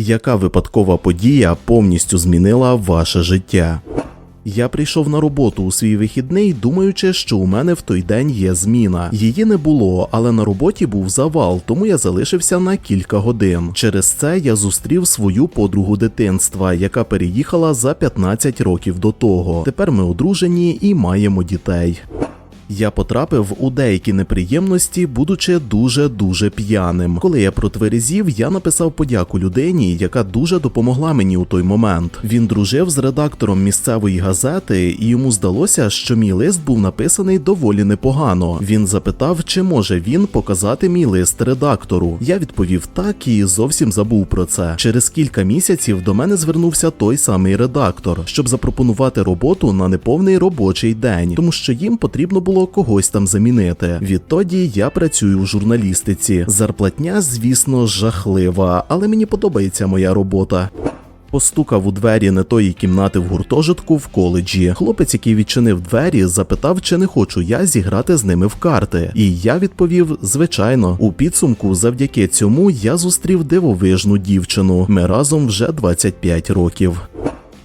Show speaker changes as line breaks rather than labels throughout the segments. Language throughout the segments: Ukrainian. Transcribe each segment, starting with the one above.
Яка випадкова подія повністю змінила ваше життя? Я прийшов на роботу у свій вихідний, думаючи, що у мене в той день є зміна. Її не було, але на роботі був завал, тому я залишився на кілька годин. Через це я зустрів свою подругу дитинства, яка переїхала за 15 років до того. Тепер ми одружені і маємо дітей. Я потрапив у деякі неприємності, будучи дуже дуже п'яним. Коли я протверезів, я написав подяку людині, яка дуже допомогла мені у той момент. Він дружив з редактором місцевої газети, і йому здалося, що мій лист був написаний доволі непогано. Він запитав, чи може він показати мій лист редактору. Я відповів так і зовсім забув про це. Через кілька місяців до мене звернувся той самий редактор, щоб запропонувати роботу на неповний робочий день, тому що їм потрібно було когось там замінити. Відтоді я працюю в журналістиці. Зарплатня, звісно, жахлива, але мені подобається моя робота. Постукав у двері не тої кімнати в гуртожитку в коледжі. Хлопець, який відчинив двері, запитав, чи не хочу я зіграти з ними в карти. І я відповів: звичайно, у підсумку, завдяки цьому, я зустрів дивовижну дівчину. Ми разом вже 25 років.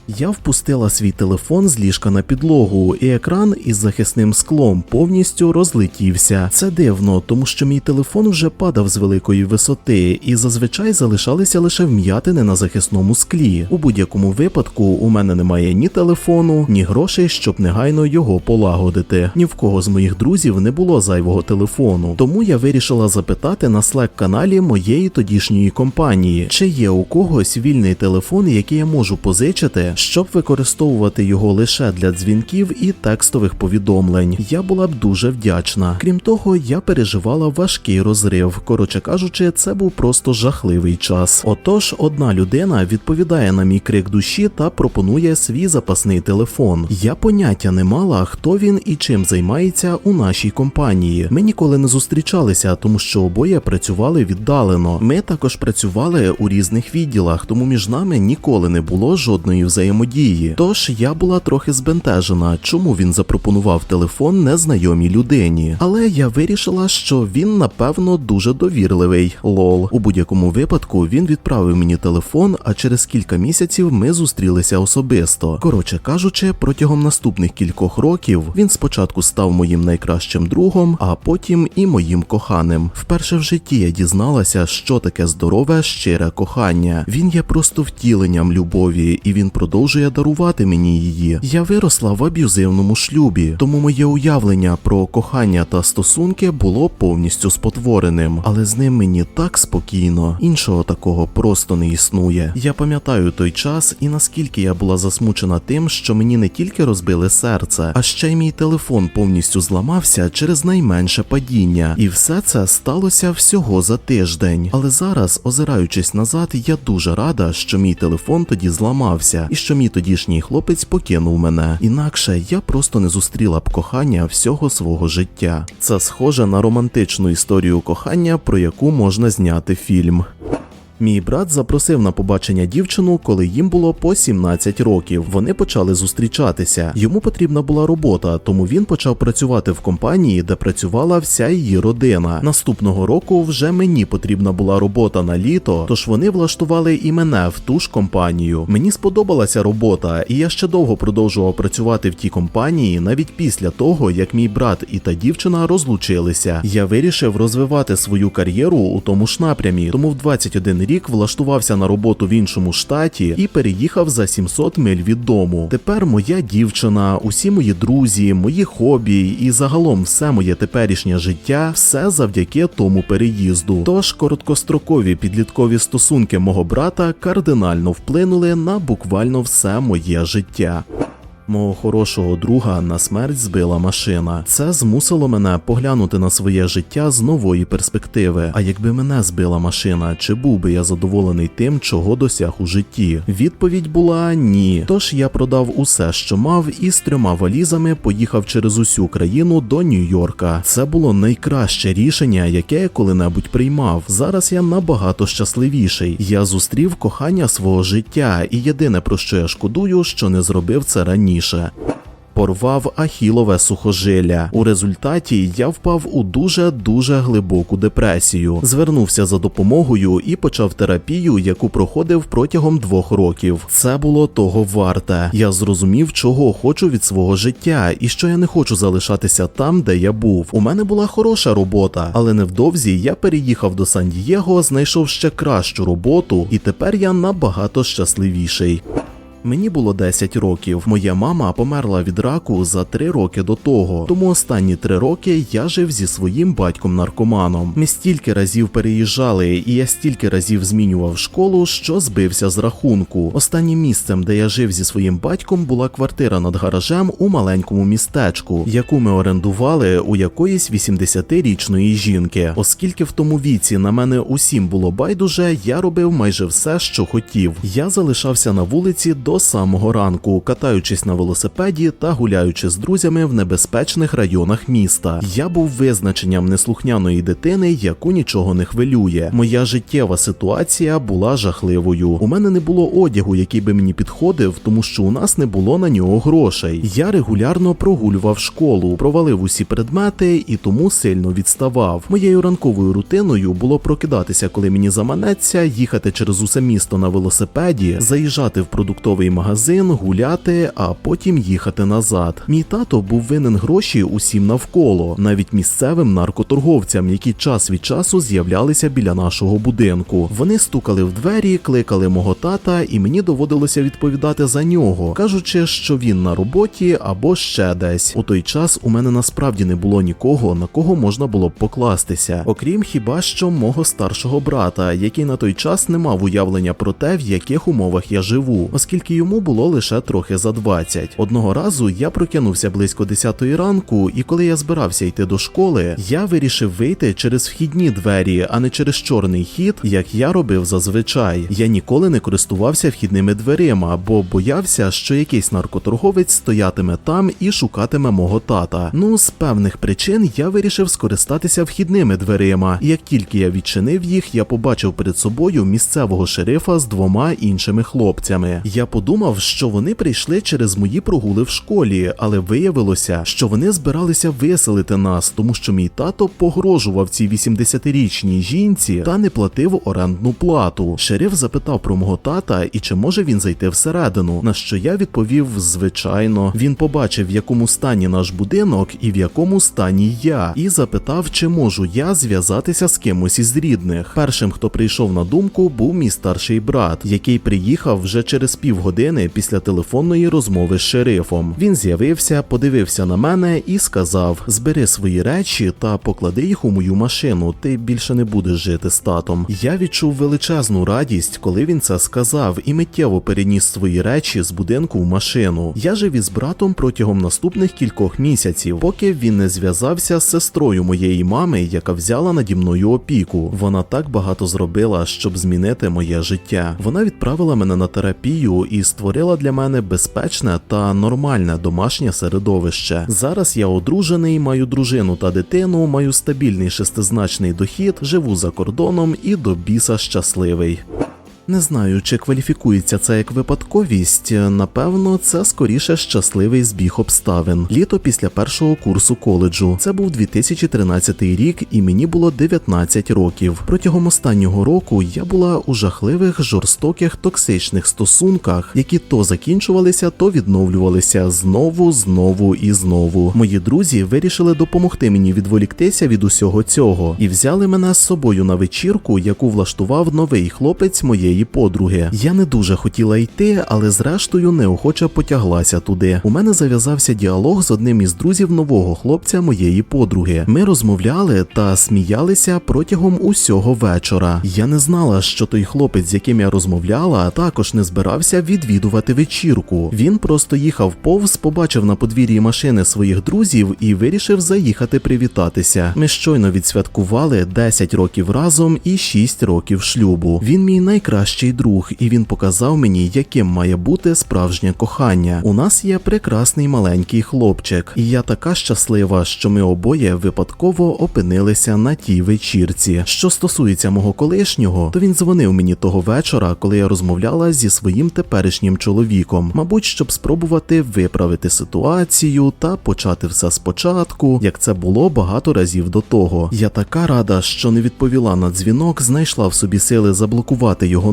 Я впустила свій телефон з ліжка на підлогу, і екран із захисним склом повністю розлетівся. Це дивно, тому що мій телефон вже падав з великої висоти, і зазвичай залишалися лише вм'ятини на захисному склі. У будь-якому випадку у мене немає ні телефону, ні грошей, щоб негайно його полагодити. Ні в кого з моїх друзів не було зайвого телефону. Тому я вирішила запитати на Slack каналі моєї тодішньої компанії, чи є у когось вільний телефон, який я можу позичити щоб використовувати його лише для дзвінків і текстових повідомлень. Я була б дуже вдячна. Крім того, я переживала важкий розрив. Коротше кажучи, це був просто жахливий час. Отож, одна людина відповідає на мій крик душі та пропонує свій запасний телефон. Я поняття не мала, хто він і чим займається у нашій компанії. Ми ніколи не зустрічалися, тому що обоє працювали віддалено. Ми також працювали у різних відділах, тому між нами ніколи не було жодної взаємодії взаємодії. Тож я була трохи збентежена, чому він запропонував телефон незнайомій людині. Але я вирішила, що він напевно дуже довірливий. Лол. У будь-якому випадку він відправив мені телефон, а через кілька місяців ми зустрілися особисто. Коротше кажучи, протягом наступних кількох років він спочатку став моїм найкращим другом, а потім і моїм коханим. Вперше в житті я дізналася, що таке здорове, щире кохання. Він є просто втіленням любові, і він продовжує дарувати мені її. Я виросла в аб'юзивному шлюбі, тому моє уявлення про кохання та стосунки було повністю спотвореним, але з ним мені так спокійно. Іншого такого просто не існує. Я пам'ятаю той час і наскільки я була засмучена тим, що мені не тільки розбили серце, а ще й мій телефон повністю зламався через найменше падіння. І все це сталося всього за тиждень. Але зараз, озираючись назад, я дуже рада, що мій телефон тоді зламався і що мій тодішній хлопець покинув мене. Інакше я просто не зустріла б кохання всього свого життя. Це схоже на романтичну історію кохання, про яку можна зняти фільм. Мій брат запросив на побачення дівчину, коли їм було по 17 років. Вони почали зустрічатися. Йому потрібна була робота, тому він почав працювати в компанії, де працювала вся її родина. Наступного року вже мені потрібна була робота на літо, тож вони влаштували і мене в ту ж компанію. Мені сподобалася робота, і я ще довго продовжував працювати в тій компанії, навіть після того, як мій брат і та дівчина розлучилися. Я вирішив розвивати свою кар'єру у тому ж напрямі, тому в 21 рік влаштувався на роботу в іншому штаті і переїхав за 700 миль від дому. Тепер моя дівчина, усі мої друзі, мої хобі і загалом все моє теперішнє життя все завдяки тому переїзду. Тож короткострокові підліткові стосунки мого брата кардинально вплинули на буквально все моє життя. Мого хорошого друга на смерть збила машина. Це змусило мене поглянути на своє життя з нової перспективи. А якби мене збила машина, чи був би я задоволений тим, чого досяг у житті? Відповідь була ні. Тож я продав усе, що мав, і з трьома валізами поїхав через усю країну до Нью-Йорка. Це було найкраще рішення, яке я коли-небудь приймав. Зараз я набагато щасливіший. Я зустрів кохання свого життя, і єдине про що я шкодую, що не зробив це раніше. Порвав ахілове сухожилля. У результаті я впав у дуже дуже глибоку депресію. Звернувся за допомогою і почав терапію, яку проходив протягом двох років. Це було того варте. Я зрозумів, чого хочу від свого життя, і що я не хочу залишатися там, де я був. У мене була хороша робота, але невдовзі я переїхав до Сан-Дієго, знайшов ще кращу роботу, і тепер я набагато щасливіший. Мені було 10 років. Моя мама померла від раку за 3 роки до того. Тому останні 3 роки я жив зі своїм батьком-наркоманом. Ми стільки разів переїжджали, і я стільки разів змінював школу, що збився з рахунку. Останнім місцем, де я жив зі своїм батьком, була квартира над гаражем у маленькому містечку, яку ми орендували у якоїсь 80-річної жінки. Оскільки в тому віці на мене усім було байдуже, я робив майже все, що хотів. Я залишався на вулиці до самого ранку, катаючись на велосипеді та гуляючи з друзями в небезпечних районах міста. Я був визначенням неслухняної дитини, яку нічого не хвилює. Моя життєва ситуація була жахливою. У мене не було одягу, який би мені підходив, тому що у нас не було на нього грошей. Я регулярно прогулював школу, провалив усі предмети і тому сильно відставав. Моєю ранковою рутиною було прокидатися, коли мені заманеться, їхати через усе місто на велосипеді, заїжджати в продуктовий магазин, гуляти, а потім їхати назад. Мій тато був винен гроші усім навколо, навіть місцевим наркоторговцям, які час від часу з'являлися біля нашого будинку. Вони стукали в двері, кликали мого тата, і мені доводилося відповідати за нього, кажучи, що він на роботі або ще десь. У той час у мене насправді не було нікого, на кого можна було б покластися, окрім хіба що мого старшого брата, який на той час не мав уявлення про те, в яких умовах я живу, оскільки йому було лише трохи за 20. Одного разу я прокинувся близько 10 ранку, і коли я збирався йти до школи, я вирішив вийти через вхідні двері, а не через чорний хід, як я робив зазвичай. Я ніколи не користувався вхідними дверима, бо боявся, що якийсь наркоторговець стоятиме там і шукатиме мого тата. Ну, з певних причин я вирішив скористатися вхідними дверима. Як тільки я відчинив їх, я побачив перед собою місцевого шерифа з двома іншими хлопцями. Я подумав, що вони прийшли через мої прогули в школі, але виявилося, що вони збиралися виселити нас, тому що мій тато погрожував цій 80-річній жінці та не платив орендну плату. Шериф запитав про мого тата і чи може він зайти всередину. На що я відповів: звичайно. Він побачив, в якому стані наш будинок і в якому стані я, і запитав, чи можу я зв'язатися з кимось із рідних. Першим, хто прийшов на думку, був мій старший брат, який приїхав вже через півгодини після телефонної розмови з шерифом. Він з'явився, подивився на мене і сказав: Збери свої речі та поклади їх у мою машину. Ти більше не будеш жити з татом. Я відчув величезну радість, коли він це сказав, і миттєво переніс свої речі з будинку в машину. Я жив із братом протягом наступних кількох місяців, поки він не зв'язався з сестрою моєї мами, яка взяла наді мною опіку. Вона так багато зробила, щоб змінити моє життя. Вона відправила мене на терапію і створила для мене безпечне та нормальне домашнє середовище. Зараз я одружений, маю дружину та дитину, маю стабільний шестизначний дохід, живу за кордоном і до біса щасливий. Не знаю, чи кваліфікується це як випадковість. Напевно, це скоріше щасливий збіг обставин. Літо після першого курсу коледжу. Це був 2013 рік, і мені було 19 років. Протягом останнього року я була у жахливих, жорстоких, токсичних стосунках, які то закінчувалися, то відновлювалися знову, знову і знову. Мої друзі вирішили допомогти мені відволіктися від усього цього і взяли мене з собою на вечірку, яку влаштував новий хлопець моєї подруги. Я не дуже хотіла йти, але зрештою неохоче потяглася туди. У мене зав'язався діалог з одним із друзів нового хлопця моєї подруги. Ми розмовляли та сміялися протягом усього вечора. Я не знала, що той хлопець, з яким я розмовляла, також не збирався відвідувати вечірку. Він просто їхав повз, побачив на подвір'ї машини своїх друзів і вирішив заїхати привітатися. Ми щойно відсвяткували 10 років разом і 6 років шлюбу. Він мій найкращий найкращий друг, і він показав мені, яким має бути справжнє кохання. У нас є прекрасний маленький хлопчик, і я така щаслива, що ми обоє випадково опинилися на тій вечірці. Що стосується мого колишнього, то він дзвонив мені того вечора, коли я розмовляла зі своїм теперішнім чоловіком, мабуть, щоб спробувати виправити ситуацію та почати все спочатку, як це було багато разів до того. Я така рада, що не відповіла на дзвінок, знайшла в собі сили заблокувати його